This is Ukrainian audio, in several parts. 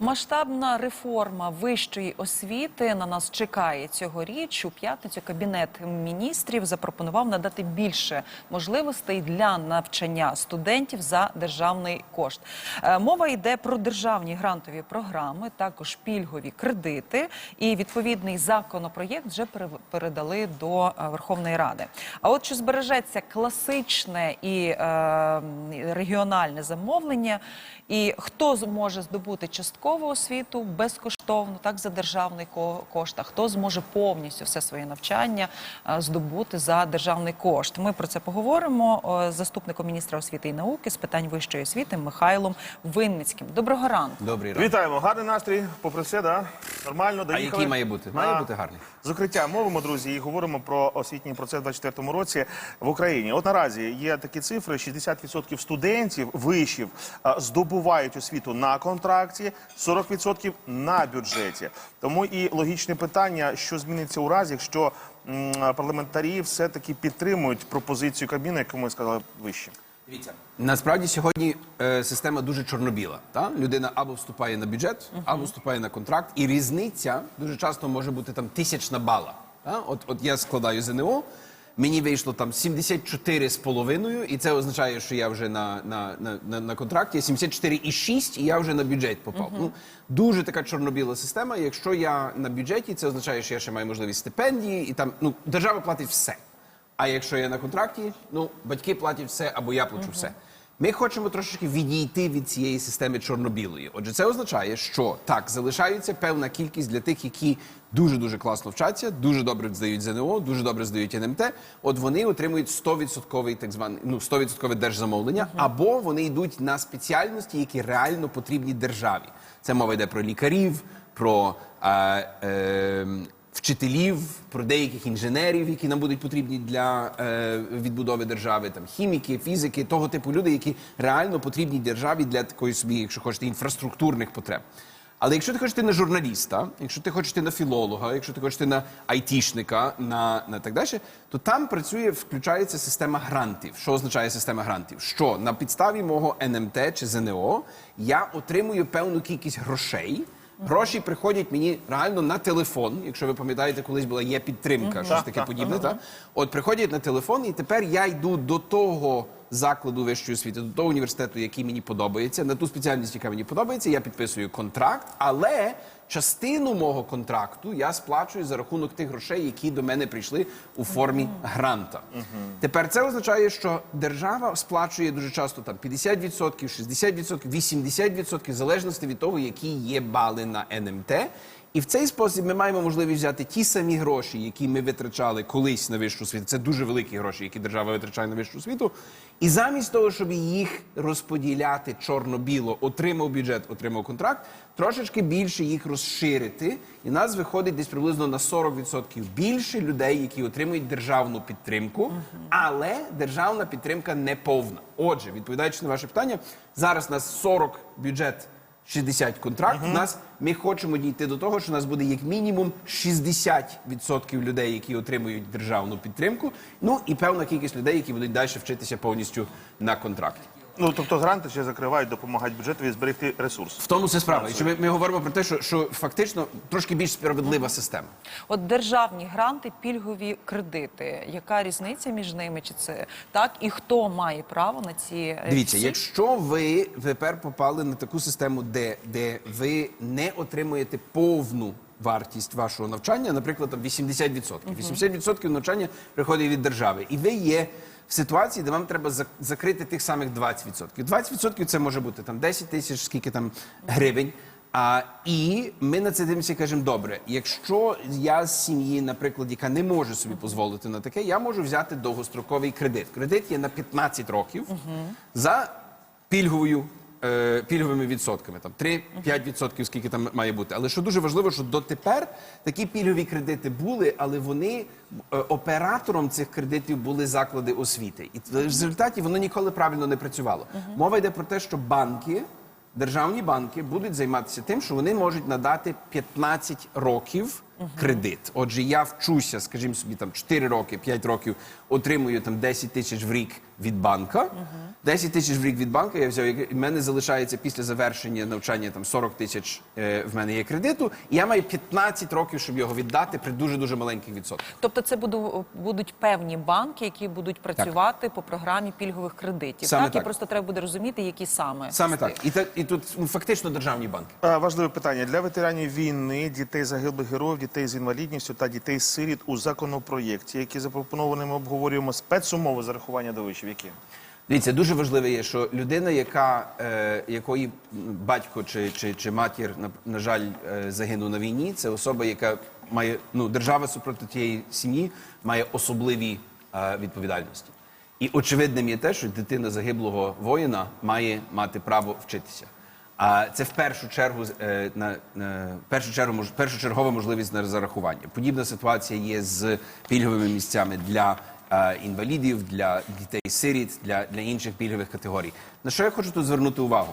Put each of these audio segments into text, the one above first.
Масштабна реформа вищої освіти на нас чекає цьогоріч. У п'ятницю кабінет міністрів запропонував надати більше можливостей для навчання студентів за державний кошт. Е, Мова йде про державні грантові програми, також пільгові кредити. І відповідний законопроєкт вже пере- передали до е, Верховної Ради. А от чи збережеться класичне і е, регіональне замовлення, і хто зможе здобути часткову освіту безкоштовно, так за державний ко- кошт, а хто зможе повністю все своє навчання е, здобути за державний кошт? Ми про це поговоримо е, з заступником міністра освіти і науки з питань вищої освіти Михайлом Винницьким. Доброго ранку. Добрий ранок. Вітаємо, гарний настрій, попри все, да? Нормально, А доїхали. який має бути? Має А, бути гарний. З мовимо, друзі, і говоримо про освітній процес у 2024 році в Україні. От наразі є такі цифри: 60% студентів вишів здобувають освіту на контракті, 40% на бюджеті. Тому і логічне питання, що зміниться у разі, якщо м, парламентарі все-таки підтримують пропозицію Кабміну, яку ми сказали вище. Дивіться, насправді сьогодні е, система дуже чорнобіла. Та? Людина або вступає на бюджет, або вступає на контракт, і різниця дуже часто може бути там тисячна бала. Та? От, от я складаю ЗНО, мені вийшло там 74 з половиною, і це означає, що я вже на, на, на, на, на контракті, 74,6, і я вже на бюджет попав. Ну, дуже така чорно-біла система. Якщо я на бюджеті, це означає, що я ще маю можливість стипендії, і там ну, держава платить все. А якщо я на контракті, ну батьки платять все або я плачу все. Ми хочемо трошечки відійти від цієї системи чорно-білої. Отже, це означає, що так залишається певна кількість для тих, які дуже дуже класно вчаться, дуже добре здають ЗНО, дуже добре здають НМТ. От вони отримують 100% так званий, ну 100% держзамовлення, або вони йдуть на спеціальності, які реально потрібні державі. Це мова йде про лікарів, про е, е, вчителів, про деяких інженерів, які нам будуть потрібні для е, відбудови держави, там хіміки, фізики, того типу люди, які реально потрібні державі для такої собі, якщо хочете, інфраструктурних потреб. Але якщо ти хочеш йти на журналіста, якщо ти хочеш на філолога, якщо ти хочеш йти на айтішника, на, на так далі, то там працює, включається система грантів. Що означає система грантів? Що на підставі мого НМТ чи ЗНО я отримую певну кількість грошей. Гроші приходять мені реально на телефон. Якщо ви пам'ятаєте, колись була є підтримка, щось таке подібне. Та? От приходять на телефон, і тепер я йду до того закладу вищої освіти, до того університету, який мені подобається, на ту спеціальність, яка мені подобається. Я підписую контракт, але частину мого контракту я сплачую за рахунок тих грошей, які до мене прийшли у формі гранта. Тепер це означає, що держава сплачує дуже часто там 50%, 60%, 80%, в залежності від того, які є бали на НМТ. І в цей спосіб ми маємо можливість взяти ті самі гроші, які ми витрачали колись на вищу освіту. Це дуже великі гроші, які держава витрачає на вищу освіту. І замість того, щоб їх розподіляти чорно-біло, отримав бюджет, отримав контракт, трошечки більше їх розширити. І нас виходить десь приблизно на 40% більше людей, які отримують державну підтримку, але державна підтримка не повна. Отже, відповідаючи на ваше питання, зараз у нас 40 бюджет. 60 контракт. Угу. нас ми хочемо дійти до того, що у нас буде як мінімум 60% людей, які отримують державну підтримку. Ну і певна кількість людей, які будуть далі вчитися повністю на контракті. Ну тобто гранти ще закривають, допомагають бюджетові зберегти ресурс. В тому все справа. І що ми, ми говоримо про те, що, що фактично трошки більш справедлива система. От державні гранти, пільгові кредити. Яка різниця між ними? Чи це так? І хто має право на ці е, Дивіться, всі? якщо ви тепер попали на таку систему, де, де ви не отримуєте повну вартість вашого навчання, наприклад, там 80%. 80% навчання приходить від держави, і ви є в ситуації, де вам треба зак- закрити тих самих 20%. 20% це може бути там 10 тисяч, скільки там гривень. А, і ми на це дивимося і кажемо, добре, якщо я з сім'ї, наприклад, яка не може собі дозволити на таке, я можу взяти довгостроковий кредит. Кредит є на 15 років за пільговою. Е, Пільговими відсотками, там 3-5 скільки там має бути. Але що дуже важливо, що дотепер такі пільгові кредити були, але вони е, оператором цих кредитів були заклади освіти. І в результаті воно ніколи правильно не працювало. Мова йде про те, що банки державні банки будуть займатися тим, що вони можуть надати 15 років кредит. Отже, я вчуся, скажімо собі, там 4 роки, 5 років отримую там 10 тисяч в рік від банка. 10 тисяч в рік від банка я взяв, і в мене залишається після завершення навчання там 40 тисяч е, в мене є кредиту, і я маю 15 років, щоб його віддати при дуже дуже маленьких відсотках. Тобто, це буду, будуть певні банки, які будуть працювати по програмі пільгових кредитів. Саме так? і просто треба буде розуміти, які саме Саме так. І, та, і тут ну, фактично державні банки. Е, Важливе питання для ветеранів війни, дітей загиблих героїв, дітей з інвалідністю та дітей сиріт у законопроєкті, які запропоновані, ми обговорюємо спецумови зарахування до вишів. Які Дивіться, дуже важливе є, що людина, яка, е, якої батько чи, чи, чи матір, на, на жаль, е, загинув на війні, це особа, яка має ну, держава супроти тієї сім'ї має особливі е, відповідальності. І очевидним є те, що дитина загиблого воїна має мати право вчитися. А це в першу чергу е, на, на першу чергу мож- першочергова можливість на зарахування. Подібна ситуація є з пільговими місцями для е, інвалідів, для дітей-сиріт, для, для інших пільгових категорій. На що я хочу тут звернути увагу?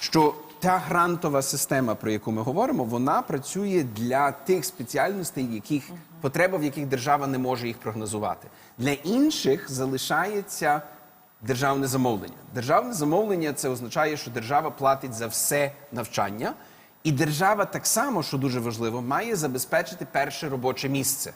Що та грантова система, про яку ми говоримо, вона працює для тих спеціальностей, яких потреба, в яких держава не може їх прогнозувати. Для інших залишається державне замовлення. Державне замовлення це означає, що держава платить за все навчання, і держава так само, що дуже важливо, має забезпечити перше робоче місце.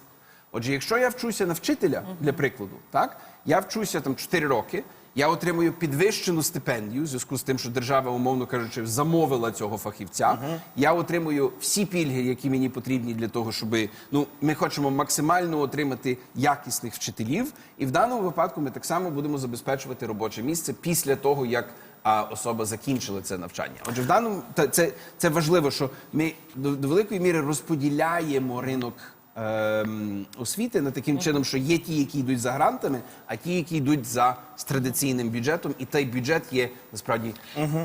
Отже, якщо я вчуся на вчителя, для прикладу, так я вчуся там 4 роки. Я отримую підвищену стипендію в зв'язку з тим, що держава, умовно кажучи, замовила цього фахівця. Я отримую всі пільги, які мені потрібні для того, щоб ну ми хочемо максимально отримати якісних вчителів. І в даному випадку ми так само будемо забезпечувати робоче місце після того, як а, особа закінчила це навчання. Отже, в даному це, це важливо, що ми до, до великої міри розподіляємо ринок ем, освіти на таким чином, що є ті, які йдуть за грантами, а ті, які йдуть за з традиційним бюджетом, і той бюджет є насправді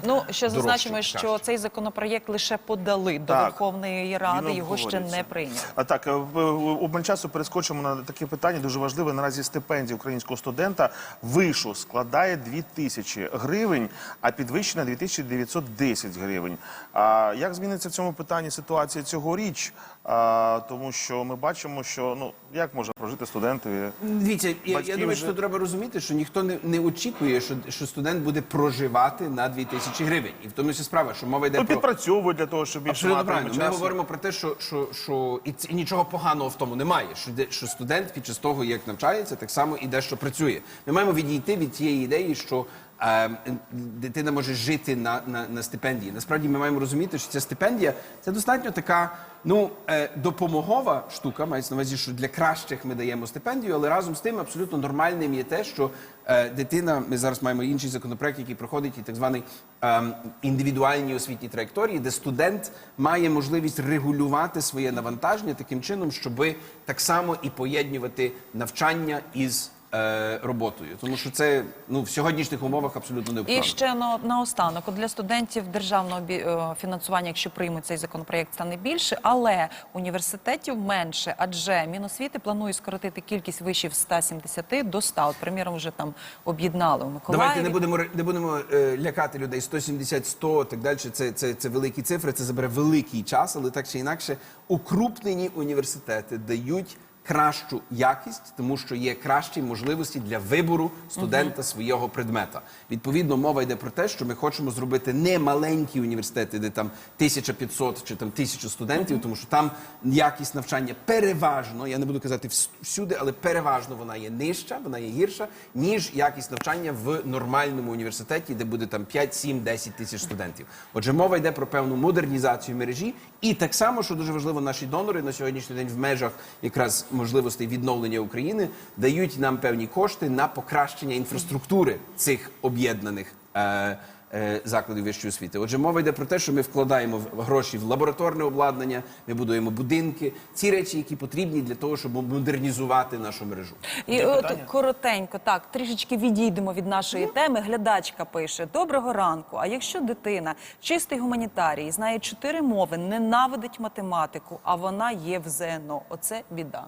Ну ще зазначимо, Дорожче, що цей законопроєкт лише подали до Так. Верховної Ради. Він Його ще обговорюється. не прийняли. А так, е, в- в- обмаль часу перескочимо на таке питання. Дуже важливе. Наразі стипендія українського студента вишу складає 2 тисячі гривень, а підвищена 2910 гривень. А як зміниться в цьому питанні ситуація цьогоріч? А, тому що ми бачимо, що ну як може прожити студентові. Дивіться, я, я Батьків думаю, вже- що треба розуміти, що ніхто не, не очікує, що, що студент буде проживати на 2000 гривень. І в тому вся справа, що мова йде Ну, про підпрацьовують для того, щоб більше Абсолютно мати правильно. Ми часу. говоримо про те, що, що, що і, ц- і нічого поганого в тому немає. Що, де- що студент під час того, як навчається, так само і дещо працює. Ми маємо відійти від тієї ідеї, що дитина може жити на, на, на стипендії. Насправді ми маємо розуміти, що ця стипендія це достатньо така. Ну, е, допомогова штука, мається на увазі, що для кращих ми даємо стипендію, але разом з тим абсолютно нормальним є те, що е, дитина, ми зараз маємо інший законопроект, який проходить і так званий ем, індивідуальні освітні траєкторії, де студент має можливість регулювати своє навантаження таким чином, щоб так само і поєднувати навчання із е, роботою. Тому що це ну, в сьогоднішніх умовах абсолютно І ще на, наостанок, от для студентів державного бі- е, фінансування, якщо приймуть цей законопроект, стане більше, але університетів менше, адже Міносвіти планує скоротити кількість вишів з 170 до 100. От, приміром, вже там об'єднали у Миколаєві. Давайте не будемо ре- не будемо е, лякати людей 170, 100, так далі. Це, це, це великі цифри, це забере великий час, але так чи інакше, укрупнені університети дають кращу якість, тому що є кращі можливості для вибору студента свого предмета. Відповідно, мова йде про те, що ми хочемо зробити не маленькі університети, де там 1500 чи там 1000 студентів, тому що там якість навчання переважно, я не буду казати всюди, але переважно вона є нижча, вона є гірша, ніж якість навчання в нормальному університеті, де буде там 5, 7, 10 тисяч студентів. Отже, мова йде про певну модернізацію мережі, і так само, що дуже важливо, наші донори на сьогоднішній день в межах якраз можливостей відновлення України дають нам певні кошти на покращення інфраструктури цих об'єднаних. Е, е, Закладів вищої освіти. Отже, мова йде про те, що ми вкладаємо в- гроші в лабораторне обладнання, ми будуємо будинки, ці речі, які потрібні для того, щоб модернізувати нашу мережу. І от коротенько, так, трішечки відійдемо від нашої теми. Глядачка пише: Доброго ранку. А якщо дитина чистий гуманітарій, знає чотири мови, ненавидить математику, а вона є в ЗНО, оце біда.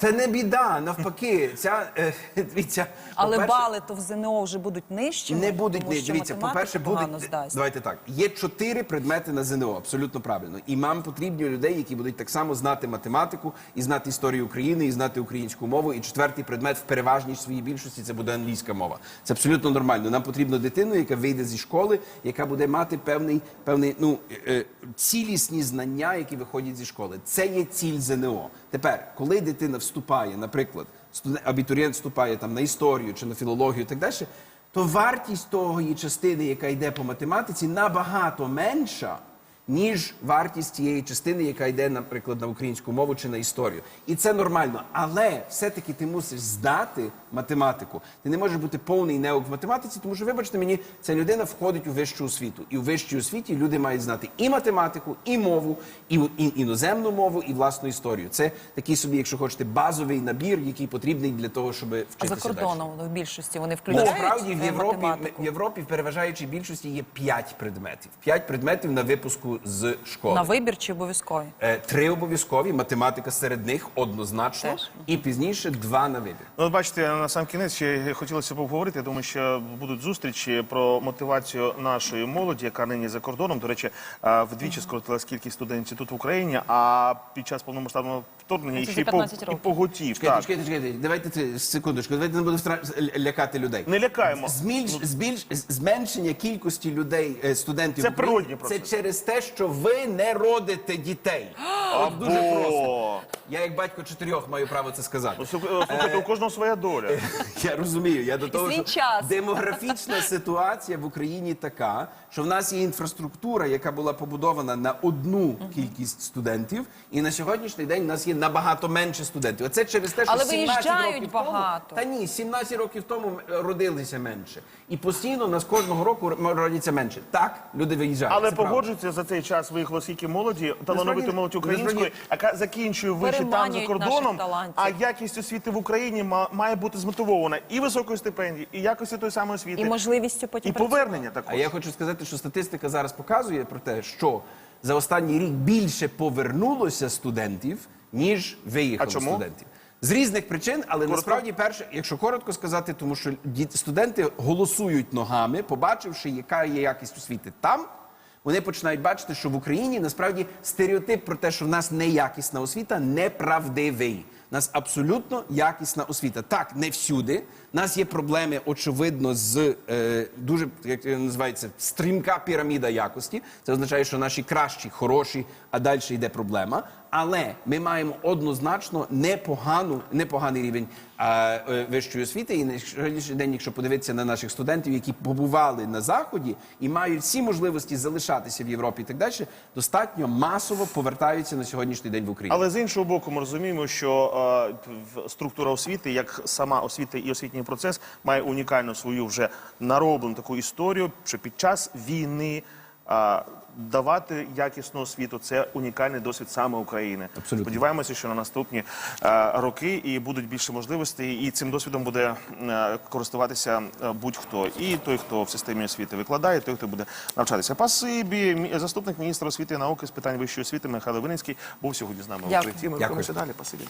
Це не біда, навпаки. Ця е, дивіться, Але по-перше, бали то в ЗНО вже будуть нижчими, не будуть що дивіться. По-перше, будуть здасть. давайте так. Є чотири предмети на ЗНО, абсолютно правильно. І нам потрібні людей, які будуть так само знати математику і знати історію України, і знати українську мову. І четвертий предмет в переважній своїй більшості це буде англійська мова. Це абсолютно нормально. Нам потрібно дитину, яка вийде зі школи, яка буде мати певний певний ну е, е, цілісні знання, які виходять зі школи. Це є ціль ЗНО. Тепер, коли дитина вступає, наприклад, абітурієнт вступає там на історію чи на філологію, і так далі, то вартість того її частини, яка йде по математиці, набагато менша. Ніж вартість тієї частини, яка йде, наприклад, на українську мову чи на історію, і це нормально. Але все-таки ти мусиш здати математику. Ти не можеш бути повний неук в математиці, тому що, вибачте мені, ця людина входить у вищу освіту. І у вищій освіті люди мають знати і математику, і мову, і, іноземну мову, і власну історію. Це такий собі, якщо хочете, базовий набір, який потрібний для того, щоб вчитися А за далі. в більшості вони включають Насправді в е, Європі, математику? в Європі в переважаючій більшості є п'ять предметів. П'ять предметів на випуску з школи. на вибір чи обов'язкові? Е, Три обов'язкові, математика серед них однозначно, Теж? і пізніше два на вибір. Ну, от бачите, на сам кінець ще хотілося б обговорити. Я думаю, що будуть зустрічі про мотивацію нашої молоді, яка нині за кордоном. До речі, е, вдвічі скоротилась кількість студентів тут в Україні. А під час повномасштабного вторгнення по, і років. поготів. Чекайте, Так. чекайте, чекайте, давайте це, секундочку, давайте не будемо лякати людей. Не лякаємо. Збільш, збільш, зменшення кількості людей, е, студентів Це в Україні, це через те, що ви не родите дітей. От дуже просто. Я як батько чотирьох маю право це сказати. Ну, Слухайте, у кожного своя доля. Я розумію. Я до того, що час. демографічна ситуація в Україні така, що в нас є інфраструктура, яка була побудована на одну кількість студентів, і на сьогоднішній день в нас є набагато менше студентів. Оце через те, що Але 17 виїжджають років багато. Тому, та ні, 17 років тому родилися менше, і постійно в нас кожного року родиться менше. Так, люди виїжджають. Але погоджуються за цей час виїхало скільки молоді, талановитої молоді української, яка закінчує виші там за кордоном. А якість освіти в Україні ма- має бути змотивована і високою стипендією, і якості тої самої освіти, І можливістю потім і повернення також. А я хочу сказати, що статистика зараз показує про те, що за останній рік більше повернулося студентів, ніж виїхало А чому? студентів. З різних причин, але насправді перше, якщо коротко сказати, тому що ді- студенти голосують ногами, побачивши, яка є якість освіти там. Вони починають бачити, що в Україні насправді стереотип про те, що в нас неякісна освіта, неправдивий. У нас абсолютно якісна освіта. Так, не всюди. У нас є проблеми, очевидно, з е, дуже як називається стрімка піраміда якості. Це означає, що наші кращі, хороші, а далі йде проблема. Але ми маємо однозначно непогану, непоганий рівень а, е, вищої освіти. І на сьогоднішній день, якщо подивитися на наших студентів, які побували на заході і мають всі можливості залишатися в Європі і так далі, достатньо масово повертаються на сьогоднішній день в Україну. Але з іншого боку, ми розуміємо, що е, структура освіти, як сама освіта і освітній процес, має унікальну свою вже нароблену таку історію, що під час війни. е, Давати якісну освіту це унікальний досвід саме України. Абсолютно. Сподіваємося, що на наступні е, роки і будуть більше можливостей, і цим досвідом буде е, користуватися е, будь-хто. І той, хто в системі освіти викладає, і той, хто буде навчатися. Пасибі, мі- заступник міністра освіти і науки з питань вищої освіти Михайло Винницький був сьогодні з нами Дякую. укритті. Ми Дякую. рухаємося далі. Пасибі.